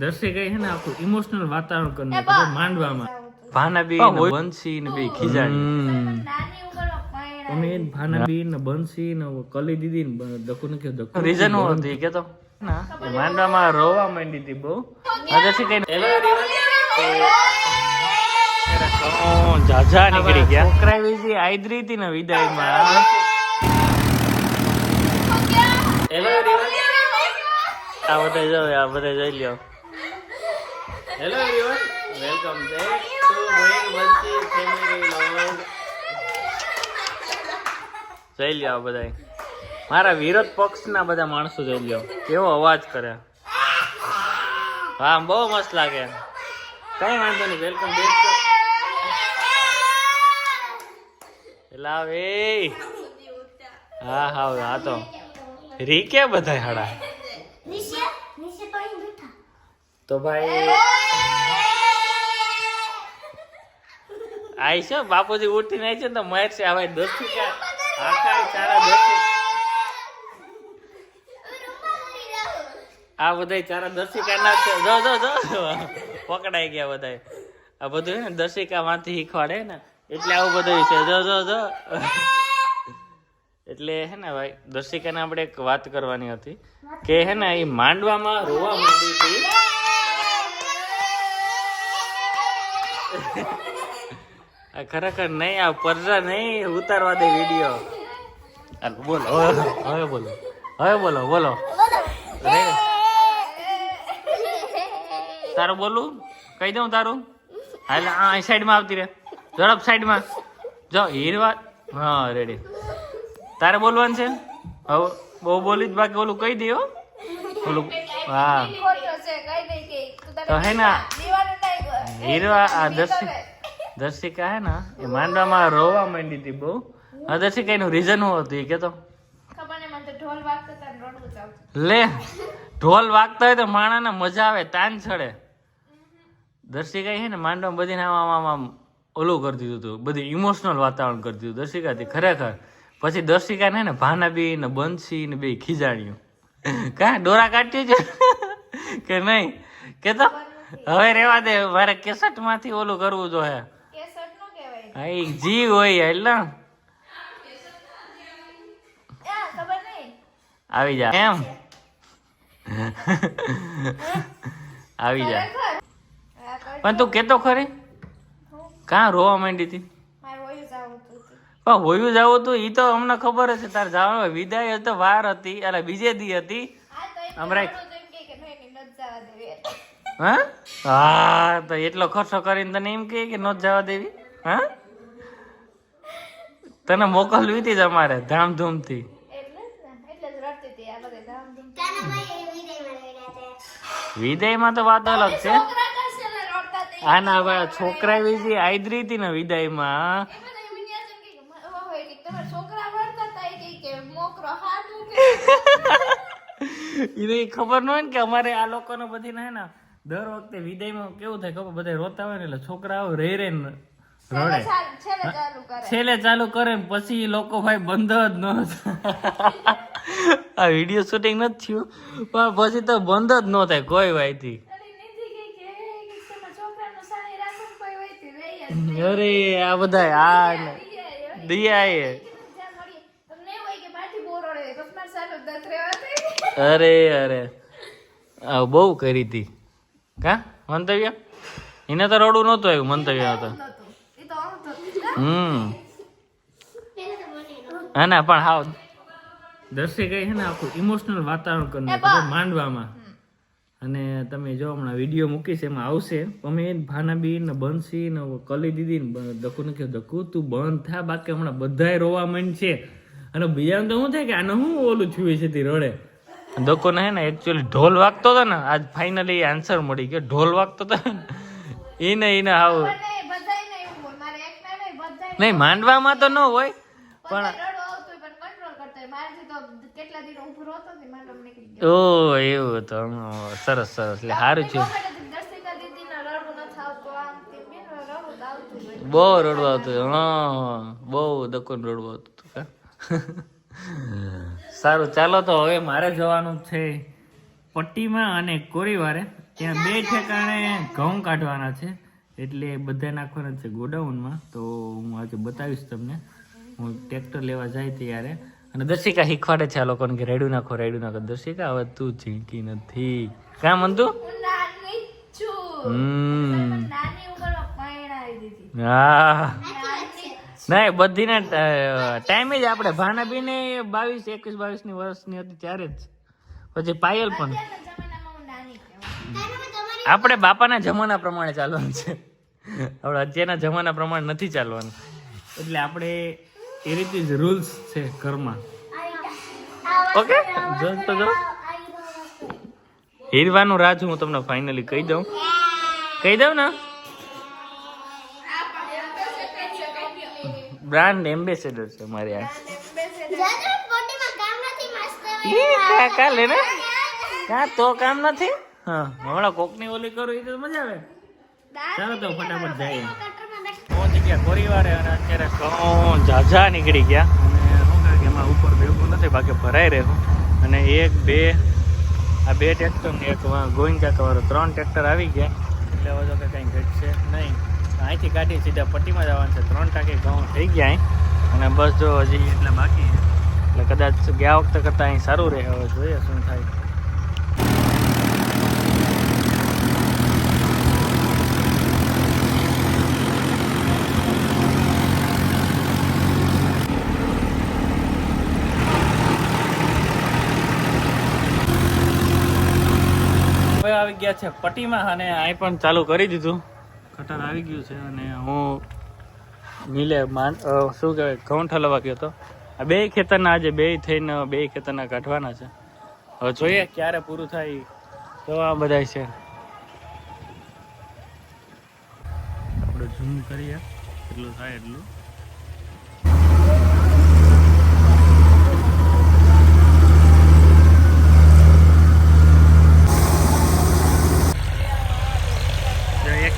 દર્શક છે ને આખું ઇમોશનલ વાતાવરણ કરી માંડવામાં. ભાનાબી ને બંસી ને બે ખીજાણી. અમે ભાનાબેન ને. બંસી ને કલી દીદી ને દકુ ને કયો દકુ રીઝન હતી કે એ કેતો? ના. એ માંડવામાં રોવા માંડી હતી બહુ. પછી કઈ જાજા નીકળી ગયા. છોકરા વિશે આઈદરી હતી ને વિદાયમાં. હેલો એવરીવન આ બધા જો આ બધા જોઈ લ્યો. Hello everyone welcome back to Moin Bansi family vlog જઈ લ્યો બધાય. મારા વિરોધ પક્ષના બધા માણસો જોઈ લ્યો. કેવો અવાજ કરે. હા બહુ મસ્ત લાગે. કઈ વાંધો નહીં. વેલકમ બેક લાવે હા હા હા તો. રીકે બધાય હાડા. તો ભાઈ આઈ છે બાપુજી ઉઠીને આવી છે તો મહેર છે હવે દસથી આખા ચારા દસ આ બધા ચારા દર્શિકા ના છે. જો જો જો. પકડાઈ ગયા બધા આ બધું ને દર્શિકા માંથી શીખવાડે ને. એટલે આવું બધું છે. જો જો જો. એટલે હે ને ભાઈ દર્શિકાને આપણે એક વાત કરવાની હતી કે હે ને એ માંડવામાં રોવા માંડી હતી. ખરેખર નહીં આ પરજા નહીં ઉતારવા દે વીડિયો હાલો, બોલો. હવે હવે બોલો. હવે બોલો બોલો. તારું બોલું? કહી દઉં તારું? હાલે આ સાઈડમાં આવતી રે ઝડપ સાઈડમાં જો હીરવા હા રેડી તારે બોલવાનું છે? હવે બહુ બોલી જ બાકી ઓલું કહી દે ઓલું હા. ખોટો છે કઈ નહીં કે તું હે ને. હીરવા આ દર્શિક દર્શિકા હે ને એ માંડવામાં રોવા માંડી હતી બહુ. આ દર્શિકા એનું રીઝન શું હતું એ કેતો. લે ઢોલ વાગતા હોય તો માણાને મજા આવે તાન ચડે. દર્શિકા છે ને માંડવામાં બધી આમ આમ આમ ઓલું કરી દીધું હતું બધું ઇમોશનલ વાતાવરણ કરી દીધું દર્શિકાથી ખરેખર. પછી દર્શિકા ને ભાનાબી ને બંસી ને બે ખીજાણ્યું. કા ડોરા કાઢ્યું છે? કે નહીં? કે તો હવે રેવા દે મારે કેસટમાંથી ઓલું કરવું જોઈએ. નો કહેવાય હા ઈ જી હોય એટલે. આવી જા. એમ? આવી જા. પણ તું કેતો ખરી? કાં રોવા માંડી હતી. પણ હોયું જવું તું. એ તો અમને ખબર હશે તારે જવાનું વિદાય તો વાર હતી. એટલે બીજે દી હતી. હમણાં- જવા. હા? હા, તો એટલો ખર્ચો કરીને તને એમ કહે કે ન જવા દેવી? હા? તને મોકલવી હતી જ અમારે ધામધૂમથી. વિદાય ધામધૂમ. વિદાયમાં તો વાત અલગ છે. હા ના ભાઈ છોકરા વિશે આઈદરી હતી ને વિદાયમાં. મ- એને ખબર ન હોય ને કે અમારે આ લોકોને બધી ને દર વખતે વિદાયમાં કેવું થાય ખબર? બધા રોતા હોય ને એટલે છોકરાઓ રે રે ને રડે. છેલ્લે ચાલુ કરે. છેલ્લે ચાલુ કરે ને પછી લોકો ભાઈ બંધ જ ન થાય. આ વીડિયો શૂટિંગ નથી થયું પણ પછી તો બંધ જ ન થાય કોઈ વાયથી. અરે નિધિ કહે કે, "એ, કે તમારા છોકરાનું સારી રાખો ને કોઈ હોય તે રહી જ અરે આ બધા આ દિયા એ. અરે અરે. આ બહુ કરી હતી. કા? મંતવ્ય? એને તો રડવું નહોતું આવ્યું મંતવ્ય હતો. હમ. હા ના પણ હાવ. દર્શક છે ને આખું ઇમોશનલ વાતાવરણ કરી નાખ્યું માંડવામાં. અને તમે જો હમણાં વીડિયો મૂકીશ એમાં આવશે. અમે ભાનાબી ને બંસી ને કલી દીદી ને દકુ ને કહ્યું દકુ તું બંધ થા બાકી હમણાં બધાય રોવા માંડ છે. અને બીજાને તો શું થાય કે આને શું ઓલું થયું છે તે રડે? ધક્કો હે ને એકચ્યુઅલી ઢોલ વાગતો હતો ને આજ ફાઇનલી આન્સર મળી ગયો. ઢોલ વાગતો હતો ને એને એને હાવ પણ એ બધાયને એવું હોય. મારે એકના નહીં, માંડવામાં તો ન હોય પણ. ઓ એવું તો સરસ સરસ. એટલે સારું છે. બહુ રડવા આવતું હા બહુ દકોન રડવા આવતું હતું સારું ચાલો તો હવે મારે જવાનું છે પટ્ટીમાં અને કોરીવારે. ત્યાં બે ઠેકાણે ઘઉં કાઢવાના છે. એટલે બધા નાખવાના છે ગોડાઉનમાં. તો હું આજે બતાવીશ તમને. હું ટ્રેક્ટર લેવા જાય ત્યારે. અને દર્શિકા શીખવાડે છે આ લોકોને કે રેડું નાખો રેડું નાખો. દર્શિકા હવે તું ઝીંકી નથી. કામ હતું હું ના બધીના ટાઈમે જ આપણે ભાનાબીને બાવીસ એકવીસ બાવીસની વર્ષની હતી ત્યારે જ. પછી પાયલ પણ. આપણે બાપાના જમાના પ્રમાણે ચાલવાનું છે. આપણે અત્યારના જમાના પ્રમાણે નથી ચાલવાનું. એટલે આપણે એ રીતે જ રૂલ્સ છે ઘરમાં. ઓકે જો તો જો. હીરવાનું રાજ હું તમને ફાઇનલી કહી દઉં. કહી દઉં ને? બ્રાન્ડ એમ્બેસેડર છે મારે આ. ઈ કા કા લે ને? કા તો કામ નથી? હા હમણાં કોકની ઓલી કરું એ તો મજા આવે. ચાલો તો ફટાફટ જઈએ. પહોંચી ગયા કોરીવારે અને અત્યારે ઘઉં ઝાઝા નીકળી ગયા. અને શું કહે કે એમાં ઉપર ભેગું નથી બાકી ભરાઈ રહ્યું અને એક બે આ બે ટ્રેક્ટર ને એક ગોવિંદ કાકાવાળો ત્રણ ટ્રેક્ટર આવી ગયા. એટલે હવે તો કે કંઈ ઘટશે નહીં. અહીંથી કાઢી સીધા પટ્ટીમાં જવાનું છે. ત્રણ ટાંકી ઘઉં થઈ ગયા અહીં. અને બસ જો હજી એટલે બાકી એટલે કદાચ ગયા વખતે કરતાં અહીં સારું રહે હવે જોઈએ શું થાય હવે આવી ગયા છે પટ્ટીમાં અને અહીં પણ ચાલુ કરી દીધું. કટર આવી ગયું છે અને હું મિલે માન શું કહેવાય, ઘઉં ઠલવા ગયો હતો. આ બે ખેતરના આજે બે થઈને બે ખેતરના કાઢવાના છે. હવે જોઈએ ક્યારે પૂરું થાય. તો આ બધા છે. આપણે ઝૂમ કરીએ. એટલું થાય એટલું જો એક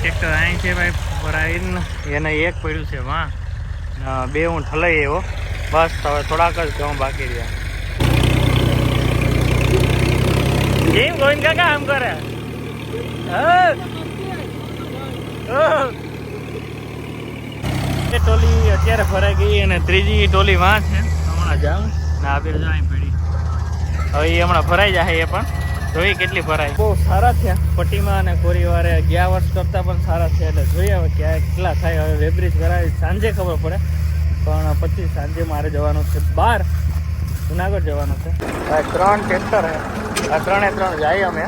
અહીં છે ભાઈ ભરાઈને એને એક પડ્યું છે વાં બે હું ઠલાઈ એવો બસ, હવે થોડાક જ ઘઉં બાકી રહ્યા. કેમ ગોવિંદ કાકા, આમ કરે? ટોલી અત્યારે ભરાઈ ગઈ અને ત્રીજી ટોલી વાં છે હમણાં જાઉં. ને આ બે જાય પડી. હવે એ હમણાં ભરાઈ જાય એ પણ. જોઈએ કેટલી ભરાય. બહુ સારા થયા. પટ્ટીમાં અને કોરીવારે ગયા વર્ષ કરતાં પણ સારા થયા. એટલે જોઈએ હવે ક્યાં, કેટલા થાય. હવે વેબ્રિજ કરાવી. સાંજે ખબર પડે. પણ પછી સાંજે મારે જવાનું છે બહાર જુનાગઢ જવાનું છે. ત્રણ ટ્રેક્ટર આ ત્રણે ત્રણ જાય અમે.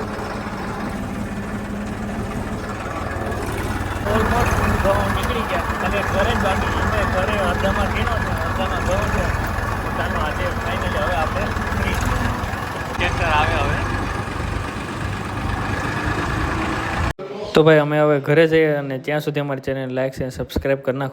નીકળી ગયા. અને ઘરે જ બાકી છે મેં ઘરે અડધામાં કીનો છે અડધામાં ઘઉં છે તો ચાલો આજે ફાઇનલી હવે આપણે ફ્રી ટ્રેક્ટર આવે હવે તો ભાઈ અમે હવે ઘરે જઈએ અને ત્યાં સુધી અમારી ચેનલ લાઇક અને સબસ્ક્રાઈબ કરી નાખો.